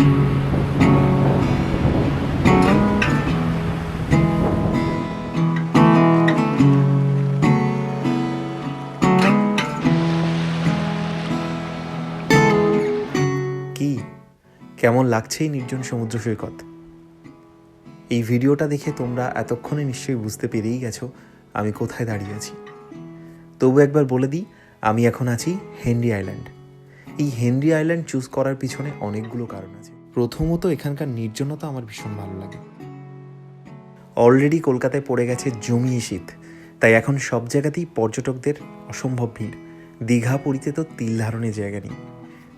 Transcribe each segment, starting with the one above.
কি? কেমন লাগছে এই নির্জন সমুদ্র সৈকত? এই ভিডিওটা দেখে তোমরা এতক্ষণে নিশ্চয়ই বুঝতে পেরেই গেছো আমি কোথায় দাঁড়িয়ে আছি। তবু একবার বলে দিই, আমি এখন আছি হেনরি আইল্যান্ড। এই হেনরি আইল্যান্ড চুজ করার পিছনে অনেকগুলো কারণ আছে। প্রথমত, এখানকার নির্জনতা আমার ভীষণ ভালো লাগে। অলরেডি কলকাতায় পড়ে গেছে জমিয়ে শীত। তাই এখন সব জায়গাতেই পর্যটকদের অসম্ভব ভিড়। দীঘা পুরীতে তো তিল ধারণের জায়গা নেই।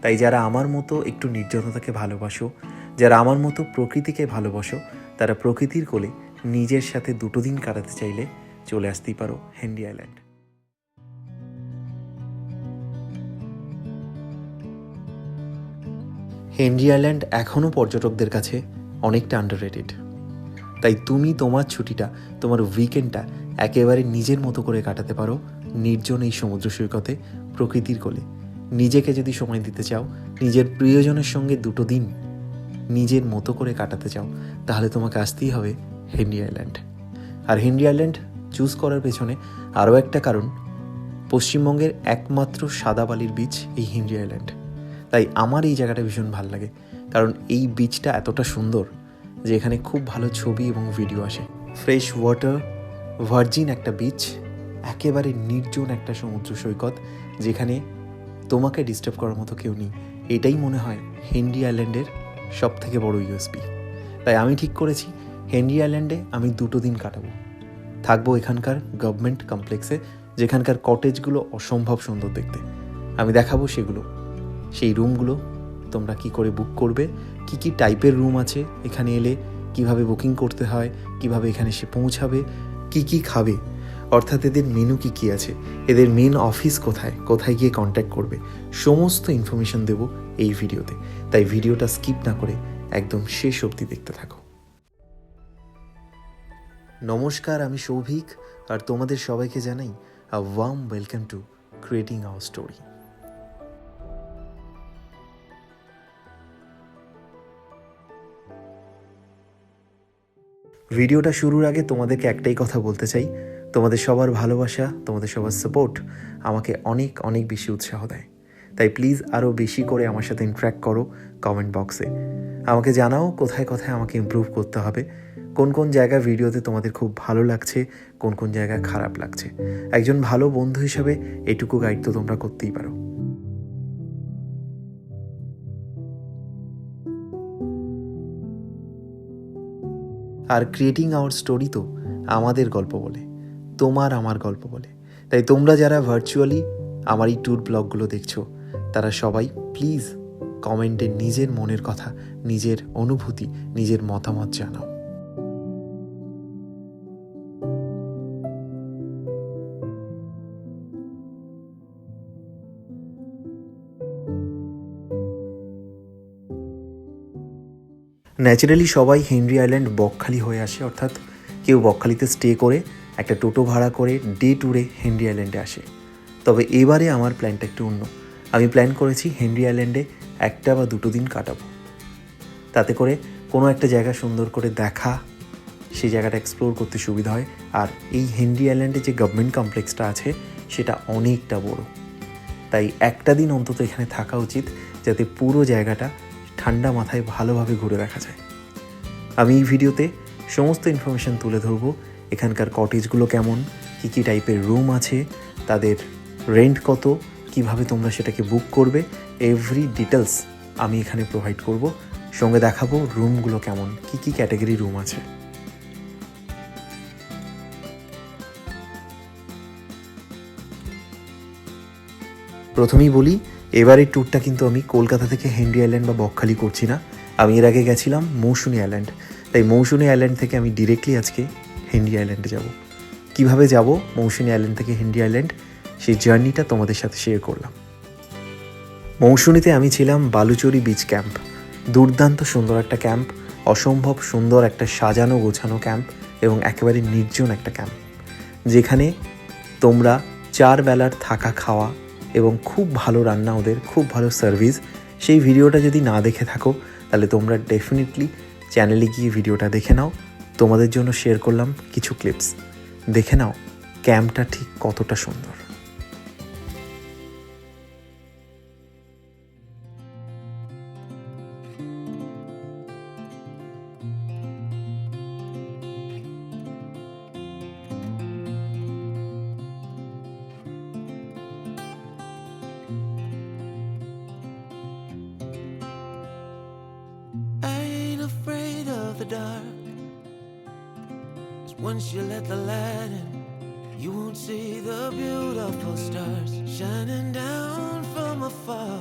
তাই যারা আমার মতো একটু নির্জনতাকে ভালোবাসো, যারা আমার মতো প্রকৃতিকে ভালোবাসো, তারা প্রকৃতির কোলে নিজের সাথে দুটো দিন কাটাতে চাইলে চলে আসতেই পারো হেনরি আইল্যান্ড। হেনরি আইল্যান্ড এখনও পর্যটকদের কাছে অনেকটা আন্ডার তাই তুমি তোমার ছুটিটা, তোমার উইকেন্ডটা একেবারে নিজের মতো করে কাটাতে পারো নির্জন এই সমুদ্র সৈকতে প্রকৃতির কোলে। নিজেকে যদি সময় দিতে চাও, নিজের প্রিয়জনের সঙ্গে দুটো দিন নিজের মতো করে কাটাতে চাও, তাহলে তোমাকে আসতেই হবে হেনরি আইল্যান্ড। আর হেনরি আইল্যান্ড চুজ করার পেছনে আরও একটা কারণ, পশ্চিমবঙ্গের একমাত্র সাদা বালির বিচ এই হেনরি আইল্যান্ড। তাই আমার এই জায়গাটা ভীষণ ভালো লাগে। কারণ এই বিচটা এতটা সুন্দর যে এখানে খুব ভালো ছবি এবং ভিডিও আসে। ফ্রেশ ওয়াটার ভার্জিন একটা বিচ একেবারে নির্জন একটা সমুদ্র সৈকত যেখানে তোমাকে ডিস্টার্ব করার মতো কেউ নেই। এটাই মনে হয় হেনরি আইল্যান্ডের সব থেকে বড় ইউএসপি তাই আমি ঠিক করেছি হেনরি আইল্যান্ডে আমি দুটো দিন কাটাবো। থাকব এখানকার গভর্নমেন্ট কমপ্লেক্সে যেখানকার কটেজগুলো অসম্ভব সুন্দর দেখতে। আমি দেখাবো সেগুলো। সেই রুমগুলো তোমরা কি করে বুক করবে? কি কি টাইপের রুম আছে এখানে এলে? কীভাবে বুকিং করতে হয়? কীভাবে এখানে সে পৌঁছাবে? কি কি খাবে? অর্থাৎ এদের মেনু কি কি আছে? এদের মেন অফিস কোথায়? কোথায় গিয়ে কন্ট্যাক্ট করবে? সমস্ত ইনফরমেশন দেব এই ভিডিওতে। তাই ভিডিওটা স্কিপ না করে একদম শেষ অবধি দেখতে থাকো। নমস্কার, আমি সৌভিক। আর তোমাদের সবাইকে জানাই a warm welcome to creating our story ভিডিওটা শুরুর আগে তোমাদেরকে একটাই কথা বলতে চাই। তোমাদের সবার ভালোবাসা, তোমাদের সবার সাপোর্ট আমাকে অনেক অনেক বেশি উৎসাহ দেয়। তাই প্লিজ আরও বেশি করে আমার সাথে ইন্ট্র্যাক্ট করো কমেন্ট বক্সে আমাকে জানাও কোথায় কোথায় আমাকে ইমপ্রুভ করতে হবে। কোন কোন জায়গা ভিডিওতে তোমাদের খুব ভালো লাগছে, কোন কোন জায়গায় খারাপ লাগছে। একজন ভালো বন্ধু হিসাবে এটুকু গাইড তো তোমরা করতেই পারো। আর ক্রিয়েটিং আওয়ার স্টোরি তো আমাদের গল্প বলে, তোমার আমার গল্প বলে। তাই তোমরা যারা ভার্চুয়ালি আমার এই ট্যুর ব্লগগুলো দেখছ, তারা সবাই প্লিজ কমেন্টে নিজের মনের কথা, নিজের অনুভূতি, নিজের মতামত জানাও। ন্যাচারালি সবাই হেনরি আইল্যান্ড বকখালি হয়ে আসে, অর্থাৎ কেউ বকখালিতে স্টে করে, একটা টোটো ভাড়া করে ডে ট্যুরে হেনরি আইল্যান্ডে আসে। তবে এবারে আমার প্ল্যানটা একটু অন্য। আমি প্ল্যান করেছি হেনরি আইল্যান্ডে একটা বা দুটো দিন কাটাবো। তাতে করে কোনো একটা জায়গা সুন্দর করে দেখা, সেই জায়গাটা এক্সপ্লোর করতে সুবিধা হয়। আর এই হেনরি আইল্যান্ডে যে গভর্নমেন্ট কমপ্লেক্সটা আছে, সেটা অনেকটা বড়। তাই একটা দিন অন্তত এখানে থাকা উচিত, যাতে পুরো জায়গাটা ঠান্ডা মাথায় ভালোভাবে ঘুরে দেখা যায়। আমি এই ভিডিওতে সমস্ত ইনফরমেশান তুলে ধরবো, এখানকার কটেজগুলো কেমন, কী কী টাইপের রুম আছে, তাদের রেন্ট কত, কীভাবে তোমরা সেটাকে বুক করবে এভরি ডিটেলস আমি এখানে প্রোভাইড করব। সঙ্গে দেখাবো রুমগুলো কেমন, কি কি ক্যাটাগরি রুম আছে। প্রথমেই বলি এবারের ট্যুরটা কিন্তু আমি কলকাতা থেকে হেনরি আইল্যান্ড বা বকখালি করছি না। আমি এর আগে গেছিলাম মৌসুনি আইল্যান্ড তাই মৌসুনি আইল্যান্ড থেকে আমি ডিরেক্টলি আজকে হেনরি আইল্যান্ডে যাব। কীভাবে যাব মৌসুনি আইল্যান্ড থেকে হেনরি আইল্যান্ড সেই জার্নিটা তোমাদের সাথে শেয়ার করলাম। মৌসুনিতে আমি ছিলাম বালুচরি বিচ ক্যাম্প দুর্দান্ত সুন্দর একটা ক্যাম্প অসম্ভব সুন্দর একটা সাজানো গোছানো ক্যাম্প এবং একেবারে নির্জন একটা ক্যাম্প যেখানে তোমরা চার বেলার থাকা খাওয়া এবং খুব ভালো রান্না ওদের, খুব ভালো সার্ভিস সেই ভিডিওটা যদি না দেখে থাকো, তাহলে তোমরা ডেফিনেটলি চ্যানেলে গিয়ে ভিডিওটা দেখে নাও। তোমাদের জন্য শেয়ার করলাম কিছু ক্লিপস দেখে নাও ক্যাম্পটা ঠিক কতটা সুন্দর। The beautiful stars shining down from afar.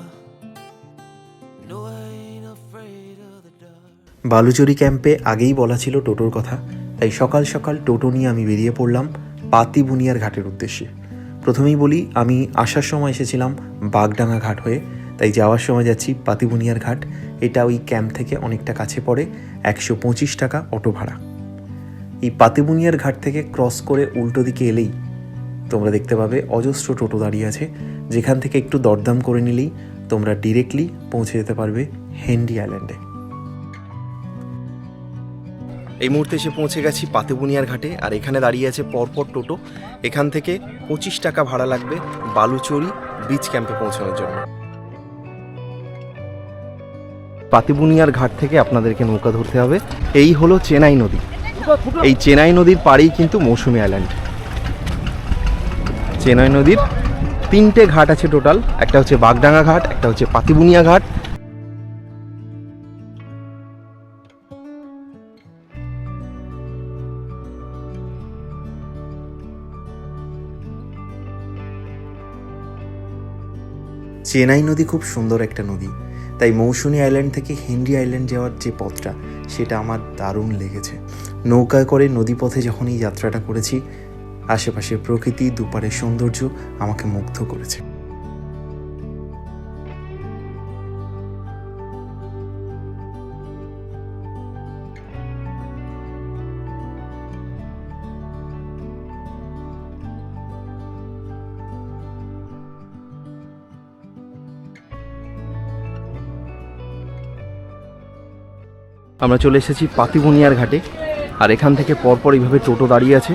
No, I ain't afraid of the dark. Baluchari ক্যাম্পে আগেই বলা ছিল টোটোর কথা তাই সকাল সকাল টোটো নিয়ে আমি বেরিয়ে পড়লাম পাতিবুনিয়ার ঘাটের উদ্দেশ্যে প্রথমেই বলি আমি আসার সময় এসেছিলাম বাগডাঙ্গা ঘাট হয়ে তাই যাওয়ার সময় যাচ্ছি পাতিবুনিয়ার ঘাট এটা ওই ক্যাম্প থেকে অনেকটা কাছে পড়ে একশো পঁচিশ টাকা অটো ভাড়া এই পাতিবুনিয়ার ঘাট থেকে ক্রস করে উল্টো দিকে এলেই তোমরা দেখতে পাবে অজস্র টোটো দাঁড়িয়ে আছে। যেখান থেকে একটু দরদাম করে নিলেই তোমরা ডিরেক্টলি পৌঁছে যেতে পারবে হেন্ডি আইল্যান্ডে এই মুহূর্তে এসে পৌঁছে গেছি পাতেবুনিয়ার ঘাটে আর এখানে দাঁড়িয়ে আছে পরপর টোটো। এখান থেকে পঁচিশ টাকা ভাড়া লাগবে বালুচরি বিচ ক্যাম্পে পৌঁছানোর জন্য। পাতিবুনিয়ার ঘাট থেকে আপনাদেরকে নৌকা ধরতে হবে। এই হলো চেনাই নদী। এই চেনাই নদীর পাড়েই কিন্তু মৌসুমি আইল্যান্ড চেনাই নদীর। তিনটে ঘাট আছে টোটাল। একটা হচ্ছে বাগডাঙ্গা ঘাট, একটা হচ্ছে পাতিবুনিয়া ঘাট। চেনাই নদী খুব সুন্দর একটা নদী। তাই মৌসুমী আইল্যান্ড থেকে হেনরি আইল্যান্ড যাওয়ার যে পথটা, সেটা আমার দারুণ লেগেছে। নৌকা করে নদীপথে যখন এই যাত্রাটা করেছি আশেপাশের প্রকৃতি দুপারের সৌন্দর্য আমাকে মুগ্ধ করেছে। আমরা চলে এসেছি পাতিবুনিয়ার ঘাটে, আর এখান থেকে পরপর এইভাবে টোটো দাঁড়িয়ে আছে।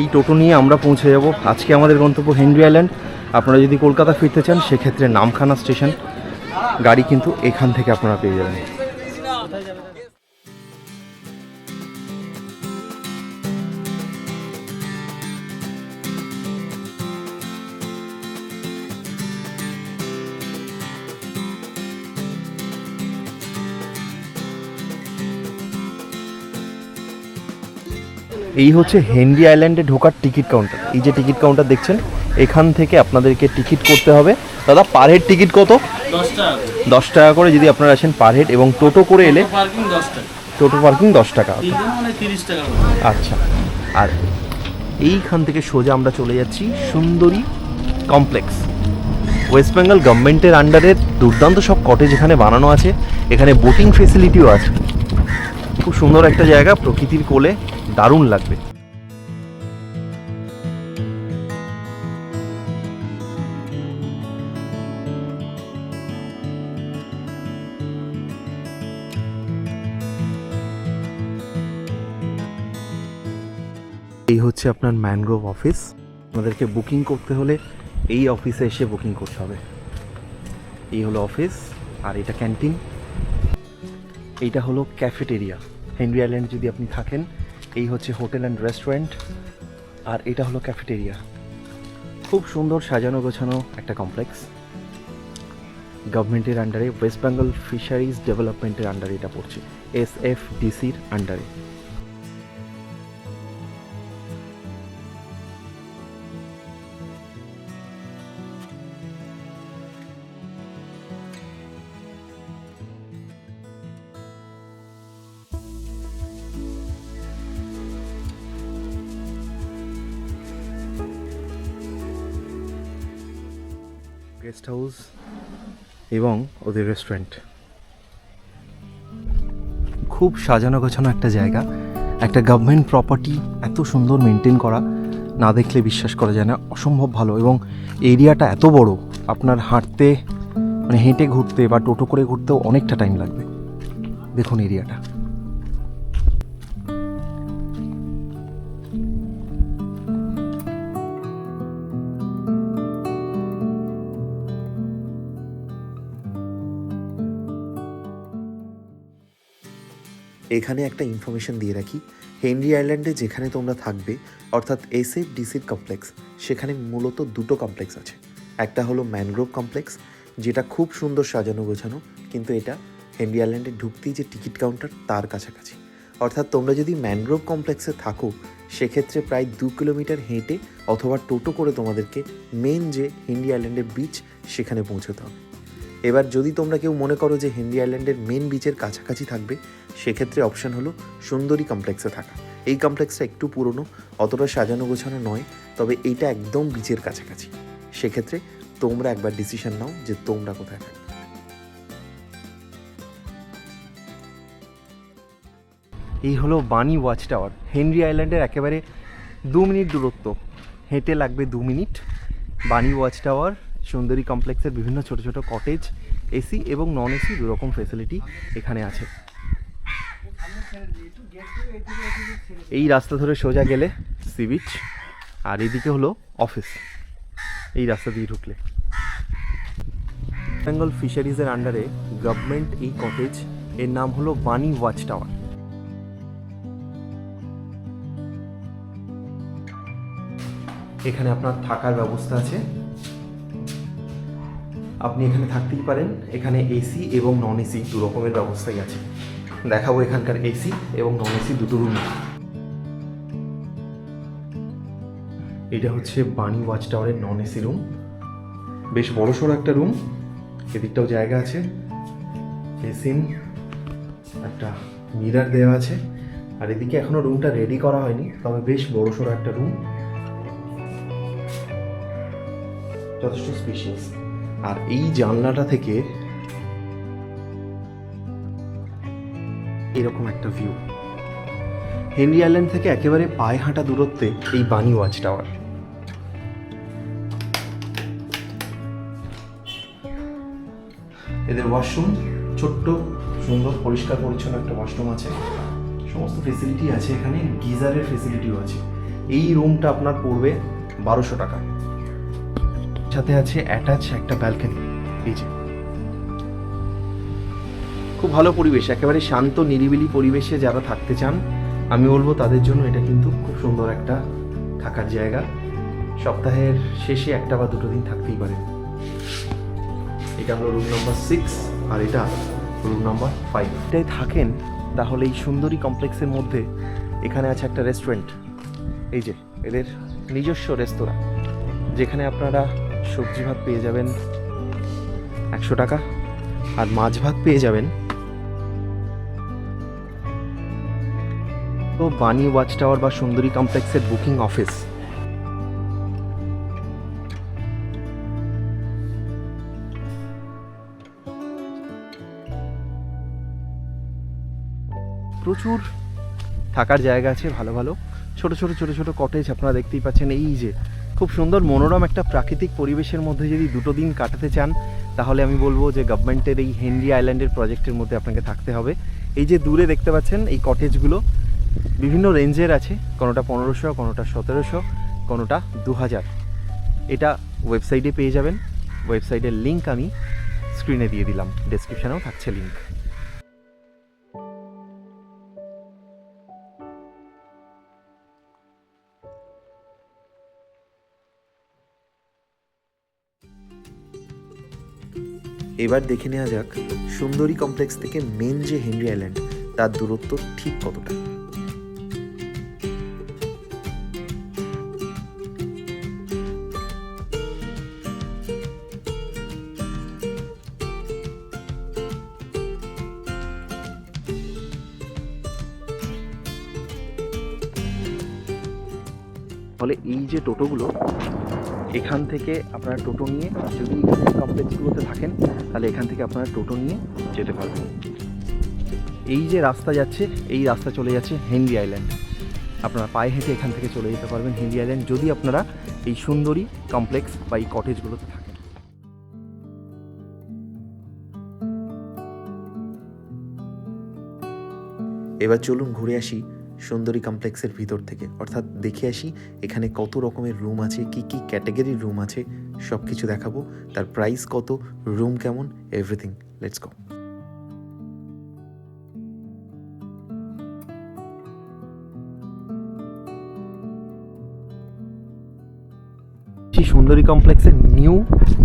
এই টোটো নিয়ে আমরা পৌঁছে যাব। আজকে আমাদের গন্তব্য হেনরি আইল্যান্ড। আপনারা যদি কলকাতা ফিরতে চান, সেক্ষেত্রে নামখানা স্টেশন। গাড়ি কিন্তু এখান থেকে আপনারা পেয়ে যাবেন। এই হচ্ছে হেনরি আইল্যান্ডে ঢোকার টিকিট কাউন্টার। এই যে টিকিট কাউন্টার দেখছেন এখান থেকে আপনাদেরকে টিকিট করতে হবে। দাদা পার হেড টিকিট কত? দশ টাকা করে। দশ টাকা করে যদি আপনারা আসেন পার হেড এবং টোটো করে এলে টোটো পার্কিং দশ টাকা। তিনজন মানে। আচ্ছা। আর এইখান থেকে সোজা আমরা চলে যাচ্ছি সুন্দরী কমপ্লেক্স। ওয়েস্ট বেঙ্গল গভর্নমেন্টের আন্ডারে দুর্দান্ত সব কটেজ এখানে বানানো আছে। এখানে বোটিং ফেসিলিটিও আছে। খুব সুন্দর একটা জায়গা প্রকৃতির কোলে। দারুণ লাগবে। এই হচ্ছে আপনার ম্যানগ্রোভ অফিস। আমাদেরকে বুকিং করতে হলে এই অফিসে এসে বুকিং করতে হবে। এই হলো অফিস, আর এটা ক্যান্টিন। এইটা হলো ক্যাফেটেরিয়া। হেনরি আইল্যান্ড যদি আপনি থাকেন এই হচ্ছে হোটেল অ্যান্ড রেস্টুরেন্ট, আর এটা হলো ক্যাফেটেরিয়া। খুব সুন্দর সাজানো গোছানো একটা কমপ্লেক্স। গভর্নমেন্টের আন্ডারে ওয়েস্ট বেঙ্গল ফিশারিজ ডেভেলপমেন্টের আন্ডারে এটা পড়ছে। এস এফ ডিসির আন্ডারে গেস্ট হাউস এবং ওদের রেস্টুরেন্ট। খুব সাজানো গোছানো একটা জায়গা, একটা গভর্নমেন্ট প্রপার্টি এত সুন্দর মেনটেন করা, না দেখলে বিশ্বাস করা যায় না, অসম্ভব ভালো এবং এরিয়াটা এত বড়, আপনার হাঁটতে মানে হেঁটে ঘুরতে বা টোটো করে ঘুরতেও অনেকটা টাইম লাগবে। দেখুন এরিয়াটা এখানে একটা ইনফরমেশন দিয়ে রাখি। হেনরি আইল্যান্ডে যেখানে তোমরা থাকবে, অর্থাৎ এস এফ ডিসির কমপ্লেক্স সেখানে মূলত দুটো কমপ্লেক্স আছে। একটা হলো ম্যানগ্রোভ কমপ্লেক্স যেটা খুব সুন্দর সাজানো গোছানো, কিন্তু এটা হেনরি আইল্যান্ডে ঢুকতেই যে টিকিট কাউন্টার তার কাছাকাছি। অর্থাৎ তোমরা যদি ম্যানগ্রোভ কমপ্লেক্সে থাকো, সেক্ষেত্রে প্রায় দু কিলোমিটার হেঁটে অথবা টোটো করে তোমাদেরকে মেন যে হেনরি আইল্যান্ডের বিচ সেখানে পৌঁছতে হবে। এবার যদি তোমরা কেউ মনে করো যে হেনরি আইল্যান্ডের মেন বিচের কাছাকাছি থাকবে, সেক্ষেত্রে অপশন হলো সুন্দরী কমপ্লেক্সে থাকা। এই কমপ্লেক্সটা একটু পুরনো, অতটা সাজানো গোছানো নয়, তবে এইটা একদম বিচের কাছাকাছি। সেক্ষেত্রে তোমরা একবার ডিসিশন নাও যে তোমরা কোথায় থাকবে। এই হলো বানি ওয়াচ টাওয়ার হেনরি আইল্যান্ডের একেবারে দু মিনিট দূরত্ব। হেঁটে লাগবে দু মিনিট। বানি ওয়াচ টাওয়ার সুন্দরী কমপ্লেক্সের বিভিন্ন ছোট ছোট কটেজ এসি এবং নন এসি দুরকম ফেসিলিটি এখানে আছে। এই রাস্তা ধরে সোজা গেলে সি বিচ আর এদিকে হলো অফিস এই রাস্তা দিয়ে ঢুকলে। বেঙ্গল ফিশারিজের আন্ডারে গভর্নমেন্ট এই কটেজ এর নাম হলো বানি ওয়াচ টাওয়ার এখানে আপনার থাকার ব্যবস্থা আছে। আপনি এখানে থাকতেই পারেন। এখানে এসি এবং নন এসি দু রকমের ব্যবস্থাই আছে। দেখাবো এখানকার এসি এবং নন এসি দুটো রুম এটা হচ্ছে বানি ওয়াচ টাওয়ারের নন এসি রুম বেশ বড় সড়ো একটা রুম এদিকটাও জায়গা আছে। বেসিন, একটা মিরার দেওয়া আছে। আর এদিকে এখনও রুমটা রেডি করা হয়নি, তবে বেশ বড় সড়ো একটা রুম যথেষ্ট স্পেশিয়াস আর এই জানলাটা থেকে এরকম একটা ভিউ হেনরি আইল্যান্ড থেকে একেবারে পায়ে হাঁটা দূরত্বে এই বানি ওয়াচ টাওয়ার এদের ওয়াশরুম ছোট্ট, সুন্দর, পরিষ্কার, পরিচ্ছন্ন একটা ওয়াশরুম আছে। সমস্ত ফেসিলিটি আছে এখানে, গিজারের ফেসিলিটিও আছে। এই রুমটা আপনার পড়বে বারোশো টাকা। সাথে আছে অ্যাটাচ একটা ব্যালকনি এই যে। খুব ভালো পরিবেশ, একেবারে শান্ত, নিরিবিলি পরিবেশে যারা থাকতে চান, আমি বলব তাদের জন্য এটা কিন্তু খুব সুন্দর একটা থাকার জায়গা। সপ্তাহের শেষে একটা বা দুটো দিন থাকতেই পারে। এটা হলো রুম নাম্বার সিক্স আর এটা রুম নাম্বার ফাইভ এটাই থাকেন, তাহলে এই সুন্দরী কমপ্লেক্সের মধ্যে এখানে আছে একটা রেস্টুরেন্ট এই যে, এদের নিজস্ব রেস্তোরাঁ যেখানে আপনারা সবজি ভাত পেয়ে যাবেন একশো টাকা, আর মাছ ভাত পেয়ে যাবেন। তো বানি ওয়াচ টাওয়ার বা সুন্দরী কমপ্লেক্সের বুকিং অফিস। প্রচুর থাকার জায়গা আছে, ভালো ভালো। ছোট ছোট ছোট ছোট কটেজ আপনারা দেখতেই পাচ্ছেন। এই যে খুব সুন্দর, মনোরম একটা প্রাকৃতিক পরিবেশের মধ্যে যদি দুটো দিন কাটাতে চান, তাহলে আমি বলব যে গভর্নমেন্টের এই হেনরি আইল্যান্ডের প্রজেক্টের মধ্যে আপনাকে থাকতে হবে। এই যে দূরে দেখতে পাচ্ছেন, এই কটেজগুলো বিভিন্ন রেঞ্জের আছে, কোনোটা পনেরোশো, কোনোটা সতেরোশো, কোনোটা দু হাজার এটা ওয়েবসাইটে পেয়ে যাবেন। ওয়েবসাইটের লিঙ্ক আমি স্ক্রিনে দিয়ে দিলাম। ডেসক্রিপশানেও থাকছে লিঙ্ক এবার দেখে নেওয়া যাক সুন্দরী কমপ্লেক্স থেকে মেন যে হেনরি আইল্যান্ড, তার দূরত্ব ঠিক কতটা? ফলে এই যে টোটোগুলো এখান থেকে আপনারা টোটো নিয়ে, যদি কমপ্লেক্সগুলোতে থাকেন, তাহলে এখান থেকে আপনারা টোটো নিয়ে যেতে পারবেন। এই যে রাস্তা যাচ্ছে, এই রাস্তা চলে যাচ্ছে হেনরি আইল্যান্ড আপনারা পায়ে হেঁটে এখান থেকে চলে যেতে পারবেন হেনরি আইল্যান্ড যদি আপনারা এই সুন্দরী কমপ্লেক্স বা এই কটেজগুলোতে থাকেন। এবার চলুন ঘুরে আসি সুন্দরী কমপ্লেক্সের ভিতর থেকে। অর্থাৎ দেখে আসি এখানে কত রকমের রুম আছে, কি কি ক্যাটাগরির রুম আছে সব কিছু দেখাবো। তার প্রাইস কত রুম কেমন এভরিথিং লেটস গো সুন্দরী কমপ্লেক্সের নিউ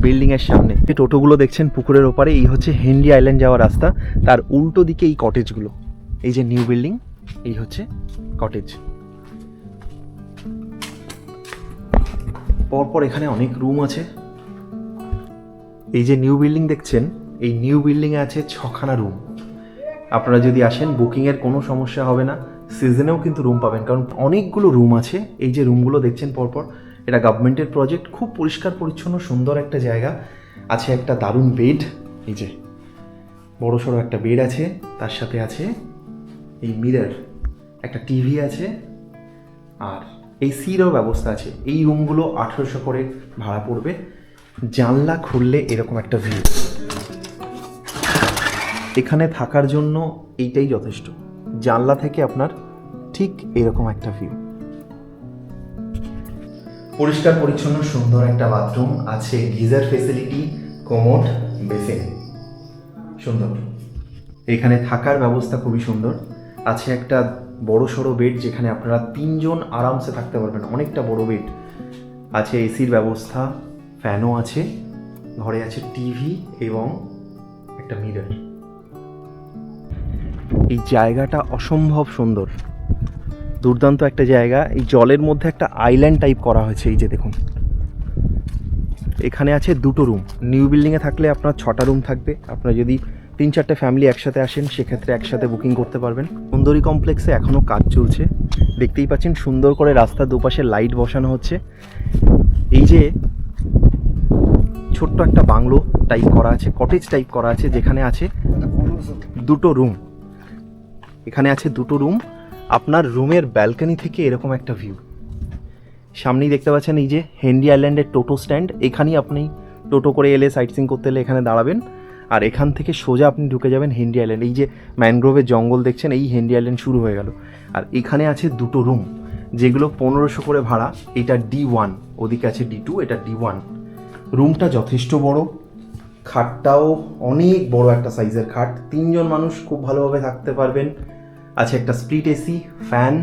বিল্ডিং এর সামনে। যে টোটোগুলো দেখছেন পুকুরের ওপারে, এই হচ্ছে হেনরি আইল্যান্ড যাওয়ার রাস্তা। তার উল্টো দিকে এই কটেজগুলো এই যে নিউ বিল্ডিং এই হচ্ছে কটেজ পরপর এখানে অনেক রুম আছে। এই যে নিউ বিল্ডিং দেখছেন, এই নিউ বিল্ডিংয়ে আছে ছখানা রুম আপনারা যদি আসেন বুকিংয়ের কোনো সমস্যা হবে না। সিজনেও কিন্তু রুম পাবেন, কারণ অনেকগুলো রুম আছে। এই যে রুমগুলো দেখছেন পরপর, এটা গভর্নমেন্টের প্রজেক্ট খুব পরিষ্কার, পরিচ্ছন্ন, সুন্দর একটা জায়গা। আছে একটা দারুণ বেড এই যে বড় সড়ো একটা বেড আছে, তার সাথে আছে এই মিরার একটা টিভি আছে আর এই সিরও ব্যবস্থা আছে। এই রুমগুলো আঠেরোশো করে ভাড়া পড়বে। জানলা খুললে এরকম একটা ভিউ এখানে থাকার জন্য এইটাই যথেষ্ট। জানলা থেকে আপনার ঠিক এরকম একটা ভিউ পরিষ্কার, পরিচ্ছন্ন, সুন্দর একটা বাথরুম আছে গিজার ফেসিলিটি কোমোড বেসিন সুন্দর। এখানে থাকার ব্যবস্থা খুবই সুন্দর। আছে একটা বড় সড়ো বেড যেখানে আপনারা তিনজন আরামসে থাকতে পারবেন, অনেকটা বড় বেড আছে এসির ব্যবস্থা ফ্যানও আছে, ঘরে আছে টিভি এবং একটা মিরর এই জায়গাটা অসম্ভব সুন্দর। দুর্দান্ত একটা জায়গা। এই জলের মধ্যে একটা আইল্যান্ড টাইপ করা হয়েছে, এই যে দেখুন। এখানে আছে দুটো রুম নিউ বিল্ডিংয়ে থাকলে আপনার ছটা রুম থাকবে। আপনার যদি তিন চারটে ফ্যামিলি একসাথে আসেন, সেক্ষেত্রে একসাথে বুকিং করতে পারবেন। সুন্দরী কমপ্লেক্সে এখনও কাজ চলছে। দেখতেই পাচ্ছেন, সুন্দর করে রাস্তার দুপাশে লাইট বসানো হচ্ছে। এই যে ছোট্ট একটা বাংলো টাইপ করা আছে কটেজ টাইপ করা আছে, যেখানে আছে দুটো রুম এখানে আছে দুটো রুম আপনার রুমের ব্যালকনি থেকে এরকম একটা ভিউ সামনেই দেখতে পাচ্ছেন এই যে হেনরি আইল্যান্ডের টোটো স্ট্যান্ড এখানেই আপনি টোটো করে এলে সাইট সিং করতে এলে এখানে দাঁড়াবেন। আর এখান থেকে সোজা আপনি ঢুকে যাবেন হেনরি আইল্যান্ড এই যে ম্যানগ্রোভের জঙ্গল দেখছেন, এই হেনরি আইল্যান্ড শুরু হয়ে গেল। আর এখানে আছে দুটো রুম যেগুলো পনেরোশো করে ভাড়া। এটা ডি ওয়ান ওদিকে আছে ডি টু এটা ডি ওয়ান রুমটা যথেষ্ট বড়। খাটটাও অনেক বড় একটা সাইজের খাট। তিনজন মানুষ খুব ভালোভাবে থাকতে পারবেন। আছে একটা স্প্লিট এসি ফ্যান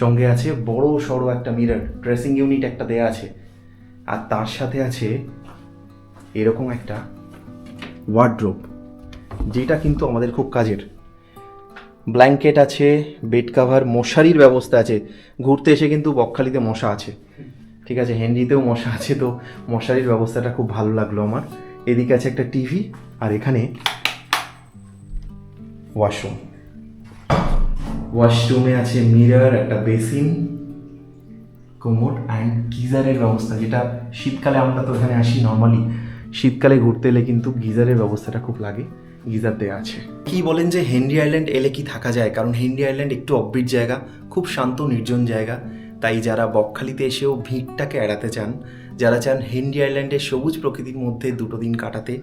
সঙ্গে আছে বড় সড়ো একটা মিরর ড্রেসিং ইউনিট একটা দেয়া আছে। আর তার সাথে আছে এরকম একটা ওয়ার্ড্রোপ যেটা কিন্তু আমাদের খুব কাজের। ব্ল্যাঙ্কেট আছে বেড কাভার মশারির ব্যবস্থা আছে। ঘুরতে এসে কিন্তু বকখালিতে মশা আছে। ঠিক আছে, হেনরিতেও মশা আছে, তো মশারির ব্যবস্থাটা খুব ভালো লাগল আমার। এদিকে আছে একটা টিভি, আর এখানে ওয়াশরুম ওয়াশরুমে আছে মিরর একটা বেসিন কোমোড অ্যান্ড গিজারের ব্যবস্থা, যেটা শীতকালে আমরা তো এখানে আসি নর্মালি শীতকালে ঘুরতে এলে কিন্তু গিজারের ব্যবস্থাটা খুব লাগে গিজার দেওয়া আছে। কি বলেন যে হেনরি আইল্যান্ড এলে কি থাকা যায়? কারণ হেনরি আইল্যান্ড একটু অফবিট জায়গা, খুব শান্ত, নির্জন জায়গা। তাই যারা বকখালিতে এসেও ভিড়টাকে এড়াতে চান, যারা চান হেনরি আইল্যান্ডের সবুজ প্রকৃতির মধ্যে দুটো দিন কাটাতে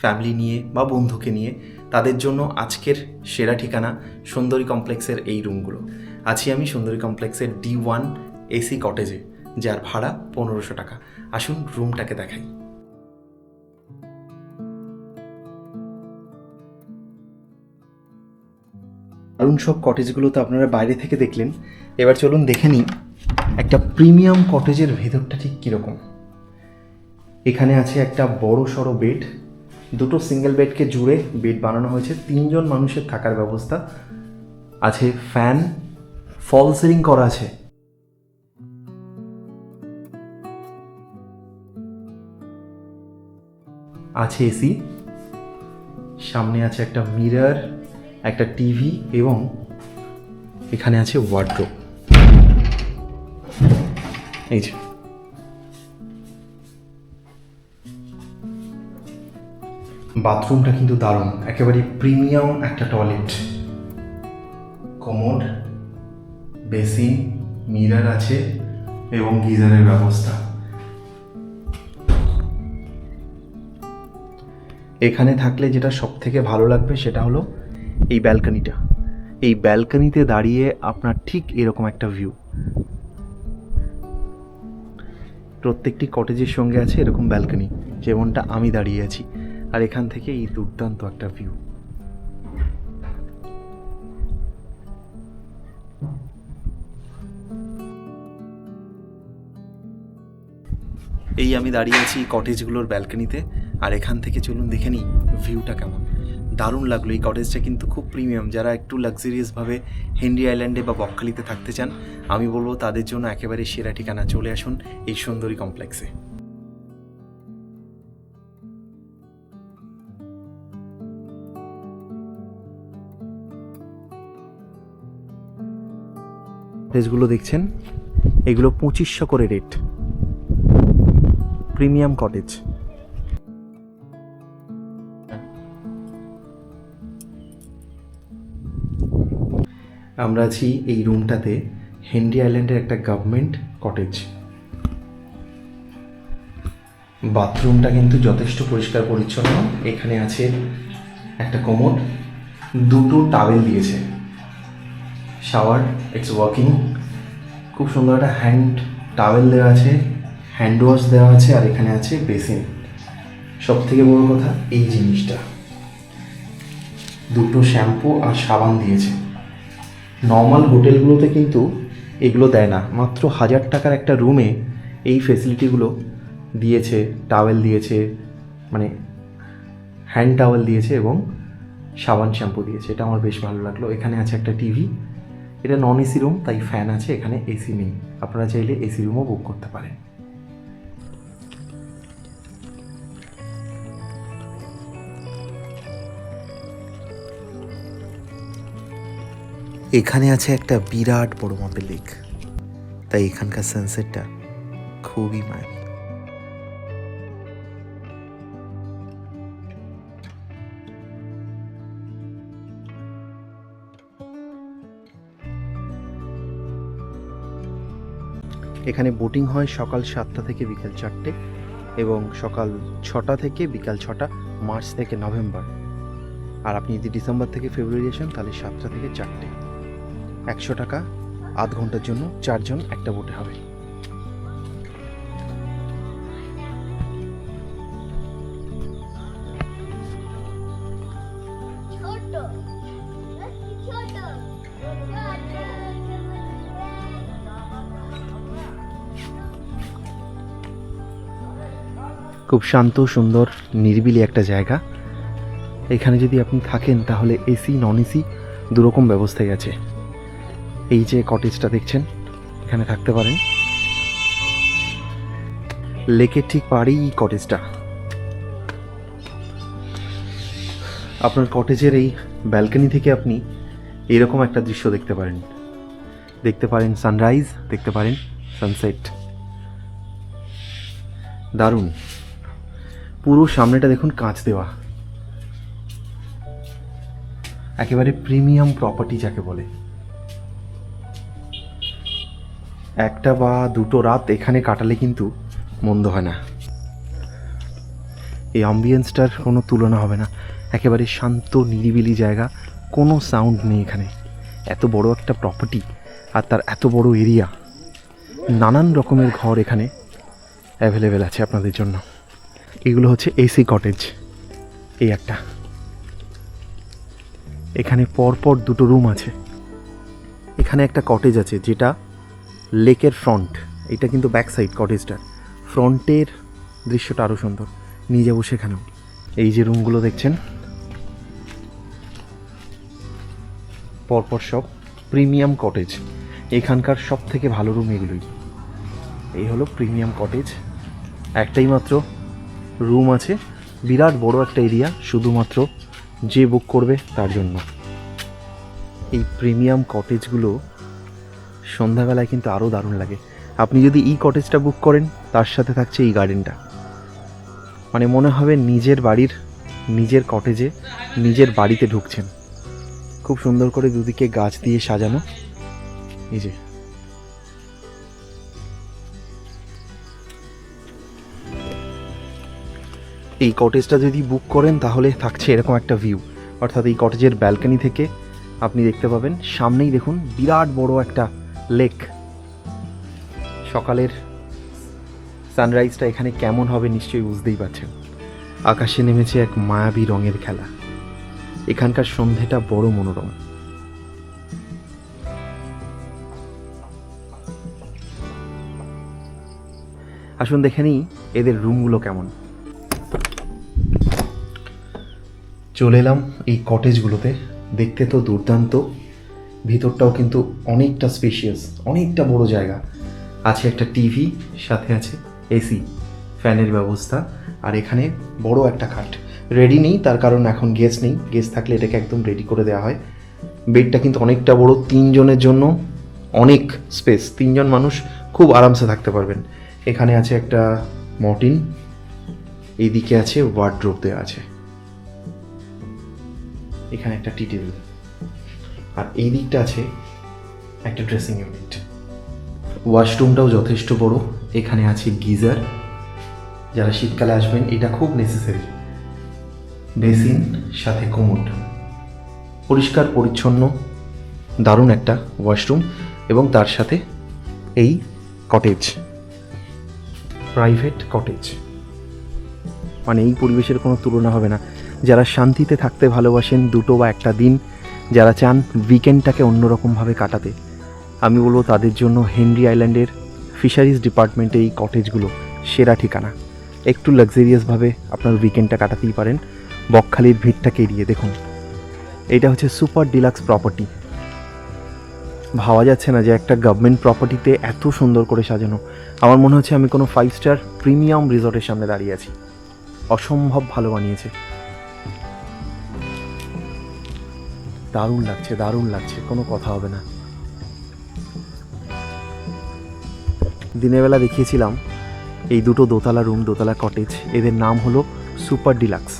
ফ্যামিলি নিয়ে বা বন্ধুকে নিয়ে, তাদের জন্য আজকের সেরা ঠিকানা সুন্দরী কমপ্লেক্সের এই রুমগুলো। আছি আমি সুন্দরী কমপ্লেক্সের ডি ওয়ান এসি কটেজে, যার ভাড়া পনেরোশো টাকা। আসুন রুমটাকে দেখাই। দারুণ সব কটেজগুলো তো আপনারা বাইরে থেকে দেখলেন। এবার চলুন দেখে নিই একটা প্রিমিয়াম কটেজের ভেতরটা ঠিক কীরকম। এখানে আছে একটা বড় সড়ো বেড দুটো সিঙ্গেল বেডকে জুড়ে বেড বানানো হয়েছে, তিনজন মানুষের থাকার ব্যবস্থা। আছে ফ্যান ফল সিলিং করা আছে। আছে এসি সামনে আছে একটা মিরর একটা টিভি এবং এখানে আছে ওয়ার্ড্রোব এই যে। বাথরুমটা কিন্তু দারুণ। একেবারে প্রিমিয়াম একটা টয়লেট কমোড বেসিন মিরার আছে এবং গিজারের ব্যবস্থা। এখানে থাকলে যেটা সব থেকে ভালো লাগবে সেটা হলো এই ব্যালকনিটা। এই ব্যালকনিতে দাঁড়িয়ে আপনার ঠিক এরকম একটা ভিউ প্রত্যেকটি কটেজের সঙ্গে আছে এরকম ব্যালকনি যেমনটা আমি দাঁড়িয়ে আছি। আর এখান থেকে এই দুর্দান্ত একটা ভিউ এই আমি দাঁড়িয়ে আছি কটেজগুলোর ব্যালকনিতে আর এখান থেকে চলুন দেখে নিই ভিউটা কেমন। দারুণ লাগল। এই কটেজটা কিন্তু খুব প্রিমিয়াম যারা একটু লাক্সারিয়াসভাবে হেনরি আইল্যান্ডে বা বকখালিতে থাকতে চান, আমি বলব তাদের জন্য একেবারে সেরা ঠিকানা। চলে আসুন এই সুন্দরী কমপ্লেক্সে কটেজগুলো দেখছেন? এগুলো পঁচিশশো করে রেট প্রিমিয়াম কটেজ আমরা আছি এই রুমটাতে হেনরি আইল্যান্ডের একটা গভর্নমেন্ট কটেজ বাথরুমটা কিন্তু যথেষ্ট পরিষ্কার পরিচ্ছন্ন। এখানে আছে একটা কোমোড দুটো টাওয়েল দিয়েছে। শাওয়ার ইটস ওয়ার্কিং খুব সুন্দর একটা হ্যান্ড টাওয়েল দেওয়া আছে হ্যান্ড ওয়াশ দেওয়া আছে, আর এখানে আছে বেসিন সব থেকে বড় কথা এই জিনিসটা। দুটো শ্যাম্পু আর সাবান দিয়েছে। নর্মাল হোটেলগুলোতে কিন্তু এগুলো দেয় না। মাত্র হাজার টাকার একটা রুমে এই ফেসিলিটিগুলো দিয়েছে টাওয়েল দিয়েছে মানে হ্যান্ড টাওয়েল দিয়েছে এবং সাবান শ্যাম্পু দিয়েছে। এটা আমার বেশ ভালো লাগল। এখানে আছে একটা টিভি এটা নন এসি রুম তাই ফ্যান আছে। এখানে এসি নেই। আপনারা চাইলে এসি রুমও বুক করতে পারেন। এখানে আছে একটা বিরাট বড় মাপের লেক। তাই এখানকার সানসেটটা খুবই মায়াবী। এখানে বোটিং হয় সকাল সাতটা থেকে বিকাল চারটে এবং সকাল ছটা থেকে বিকাল ছটা, মার্চ থেকে নভেম্বর। আর আপনি যদি ডিসেম্বর থেকে ফেব্রুয়ারি আসেন, তাহলে সাতটা থেকে চারটে। একশো টাকা, আধ ঘণ্টার জন্য চারজন একটা বোটে হবে। খুব শান্ত, সুন্দর, নিরিবিলি একটা জায়গা। এখানে যদি আপনি থাকেন, তাহলে এসি, নন এসি দুরকম ব্যবস্থাই আছে। এই যে কটেজটা দেখছেন, এখানে থাকতে পারেন। লেকের ঠিক পাড়েই কটেজটা আপনার কটেজের এই ব্যালকনি থেকে আপনি এরকম একটা দৃশ্য দেখতে পারেন। দেখতে পারেন সানরাইজ দেখতে পারেন সানসেট দারুণ। পুরো সামনেটা দেখুন কাঁচ দেওয়া। একেবারে প্রিমিয়াম প্রপার্টি যাকে বলে। একটা বা দুটো রাত এখানে কাটালে কিন্তু মন্দ হয় না। এই অ্যাম্বিয়েন্সটার কোনো তুলনা হবে না। একেবারে শান্ত, নিরিবিলি জায়গা, কোনো সাউন্ড নেই এখানে। এত বড় একটা প্রপার্টি আর তার এত বড় এরিয়া নানান রকমের ঘর এখানে অ্যাভেলেবেল আছে আপনাদের জন্য। এগুলো হচ্ছে এসি কটেজ এই একটা। এখানে পরপর দুটো রুম আছে। এখানে একটা কটেজ আছে যেটা লেকের ফ্রন্ট, এটা কিন্তু ব্যাক সাইড কটেজটার ফ্রন্টের দৃশ্যটা আরও সুন্দর। নিয়ে যাব সেখানেও। এই যে রুমগুলো দেখছেন, পরপর সব প্রিমিয়াম কটেজ এখানকার সব থেকে ভালো রুম এগুলোই। এই হলো প্রিমিয়াম কটেজ একটাই মাত্র রুম আছে। বিরাট বড় একটা এরিয়া শুধুমাত্র যে বুক করবে তার জন্য। এই প্রিমিয়াম কটেজগুলো সন্ধ্যাবেলায় কিন্তু আরও দারুণ লাগে। আপনি যদি এই কটেজটা বুক করেন, তার সাথে থাকছে এই গার্ডেনটা মানে মনে হবে নিজের বাড়ির, নিজের কটেজে নিজের বাড়িতে ঢুকছেন। খুব সুন্দর করে দুদিকে গাছ দিয়ে সাজানো। এই যে। এই কটেজটা যদি বুক করেন, তাহলে থাকছে এরকম একটা ভিউ অর্থাৎ এই কটেজের ব্যালকনি থেকে আপনি দেখতে পাবেন, সামনেই দেখুন বিরাট বড় একটা লেক। সকালের সানরাইজটা এখানে কেমন হবে নিশ্চয়ই বুঝতেই পারছেন। আকাশে নেমেছে এক মায়াবী রঙের খেলা। এখানকার সন্ধেটা বড় মনোরম। আসুন দেখে নিই এদের রুমগুলো কেমন। চলে এলাম এই কটেজগুলোতে দেখতে তো দুর্দান্ত। ভিতরটাও কিন্তু অনেকটা স্পেশিয়াস অনেকটা বড় জায়গা। আছে একটা টিভি সাথে আছে এসি ফ্যানের ব্যবস্থা, আর এখানে বড় একটা খাট। রেডি নেই, তার কারণ এখন গেস্ট নেই। গেস্ট থাকলে এটাকে একদম রেডি করে দেওয়া হয়। বেডটা কিন্তু অনেকটা বড়, তিনজনের জন্য অনেক স্পেস তিনজন মানুষ খুব আরামসে থাকতে পারবেন। এখানে আছে একটা মর্টিন, এইদিকে আছে ওয়ার্ড্রোপ দেওয়া আছে। এখানে একটা টি টেবিল আর এই দিকটা আছে একটা ড্রেসিং ইউনিট ওয়াশরুমটাও যথেষ্ট বড়। এখানে আছে গিজার। যারা শীতকালে আসবেন, এটা খুব নেসেসারি বেসিন, সাথে কোমোড পরিষ্কার, পরিচ্ছন্ন, দারুণ একটা ওয়াশরুম এবং তার সাথে এই কটেজ প্রাইভেট কটেজ মানে এই পরিবেশের কোনো তুলনা হবে না। যারা শান্তিতে থাকতে ভালোবাসেন, দুটো বা একটা দিন যারা চান উইকেন্ডটাকে অন্যরকমভাবে কাটাতে, আমি বলব তাদের জন্য হেনরি আইল্যান্ডের ফিশারিজ ডিপার্টমেন্টে এই কটেজগুলো সেরা ঠিকানা। একটু লাক্সারিয়াসভাবে আপনার উইকেন্ডটা কাটাতেই পারেন, বকখালির ভিড়টাকে এড়িয়ে দেখুন। এটা হচ্ছে সুপার ডিলাক্স প্রপার্টি ভাবা যাচ্ছে না যে একটা গভর্নমেন্ট প্রপার্টিতে এত সুন্দর করে সাজানো। আমার মনে হচ্ছে আমি কোনো ফাইভ স্টার প্রিমিয়াম রিসর্টের সামনে দাঁড়িয়ে আছি। অসম্ভব ভালো বানিয়েছে। দারুণ লাগছে দারুণ লাগছে, কোনো কথা হবে না। দিনের বেলা দেখিয়েছিলাম এই দুটো দোতলা রুম, দোতলা কটেজ এদের নাম হলো super deluxe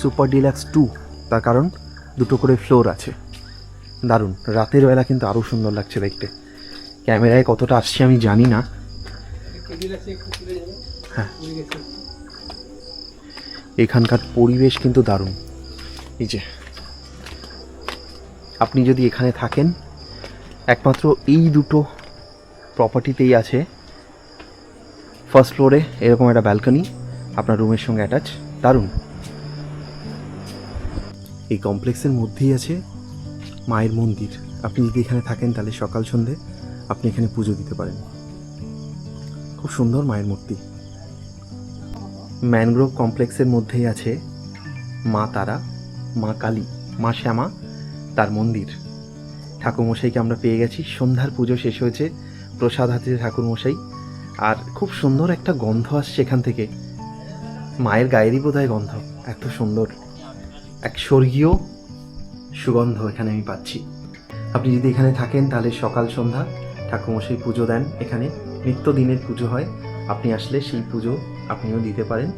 super deluxe two তার কারণ দুটো করে ফ্লোর আছে। দারুণ, রাতের বেলা কিন্তু আরও সুন্দর লাগছে দেখতে। ক্যামেরায় কতটা আসছে আমি জানি না। হ্যাঁ। এখানকার পরিবেশ কিন্তু দারুণ। এই যে। আপনি যদি এখানে থাকেন, একমাত্র এই দুটো প্রপার্টিতেই আছে। ফার্স্ট ফ্লোরে এরকম একটা ব্যালকনি আপনার রুমের সঙ্গে অ্যাটাচ দারুণ। এই কমপ্লেক্সের মধ্যেই আছে মায়ের মন্দির। আপনি যদি এখানে থাকেন তাহলে সকাল সন্ধে আপনি এখানে পুজো দিতে পারেন। খুব সুন্দর মায়ের মূর্তি। ম্যানগ্রোভ কমপ্লেক্সের মধ্যেই আছে মা তারা। মা কালী, মা শ্যামা, তার মন্দির। ঠাকুরমশাইকে আমরা পেয়ে গেছি। সন্ধ্যার পুজো শেষ হয়েছে, প্রসাদ হাতে ঠাকুরমশাই। আর খুব সুন্দর একটা গন্ধ আসছে এখান থেকে। মায়ের গায়েরই বোধহয় গন্ধ, এত সুন্দর। এক স্বর্গীয় সুগন্ধ এখানে আমি পাচ্ছি। আপনি যদি এখানে থাকেন, তাহলে সকাল সন্ধ্যা ঠাকুরমশাই পুজো দেন এখানে। নিত্যদিনের পুজো হয়। আপনি আসলে সেই পুজো আপনিও দিতে পারেন।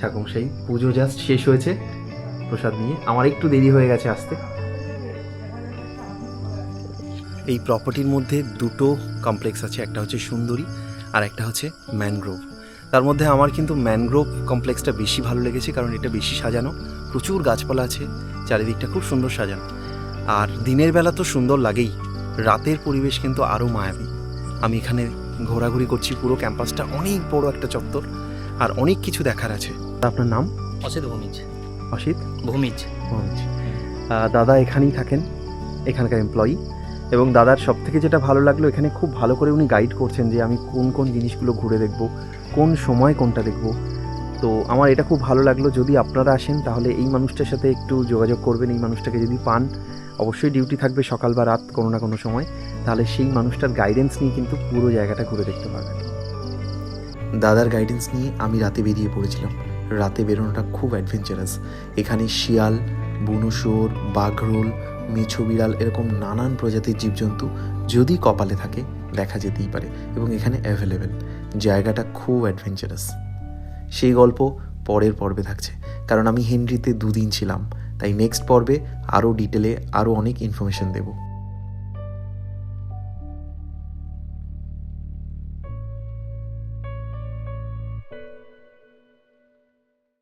ঠাকুরমশাই, পুজো জাস্ট শেষ হয়েছে। প্রসাদ নিয়ে। আমার একটু দেরি হয়ে গেছে আসতে। এই প্রপার্টির মধ্যে দুটো কমপ্লেক্স আছে একটা হচ্ছে সুন্দরী আর একটা হচ্ছে ম্যানগ্রোভ তার মধ্যে আমার কিন্তু ম্যানগ্রোভ কমপ্লেক্সটা বেশি ভালো লেগেছে কারণ এটা বেশি সাজানো। প্রচুর গাছপালা আছে চারিদিকটা খুব সুন্দর সাজানো। আর দিনের বেলা তো সুন্দর লাগেই রাতের পরিবেশ কিন্তু আরও মায়াবী। আমি এখানে ঘোরাঘুরি করছি পুরো ক্যাম্পাসটা অনেক বড় একটা চত্বর আর অনেক কিছু দেখার আছে। আপনার নাম? অসিত ভূমিজ অসিত। ভূমিজ। আহ, দাদা এখানেই থাকেন এখানকার এমপ্লয়ি এবং দাদার সব থেকে যেটা ভালো লাগল এখানে খুব ভালো করে উনি গাইড করছেন যে আমি কোন কোন জিনিসগুলো ঘুরে দেখব কোন সময় কোনটা দেখব। তো আমার এটা খুব ভালো লাগল যদি আপনারা আসেন তাহলে এই মানুষটার সাথে একটু যোগাযোগ করবেন এই মানুষটাকে যদি পান অবশ্যই ডিউটি থাকবে সকাল বা রাত কোনো না কোনো সময় তাহলে সেই মানুষটার গাইডেন্স নিয়ে কিন্তু পুরো জায়গাটা ঘুরে দেখতে পারবেন। দাদার গাইডেন্স নিয়ে আমি রাতে বেরিয়ে পড়েছিলাম। রাতে বেরোনোটা খুব অ্যাডভেঞ্চারাস এখানে শিয়াল বুনুশোর বাঘরোল, মেছো বিড়াল এরকম নানান প্রজাতির জীবজন্তু যদি কপালে থাকে, দেখা যেতেই পারে এবং এখানে অ্যাভেলেবেল জায়গাটা খুব অ্যাডভেঞ্চারাস সেই গল্প পরের পর্বে থাকছে। কারণ আমি হেনরিতে দুদিন ছিলাম, তাই নেক্সট পর্বে আরও ডিটেলে আরও অনেক ইনফরমেশন দেবো।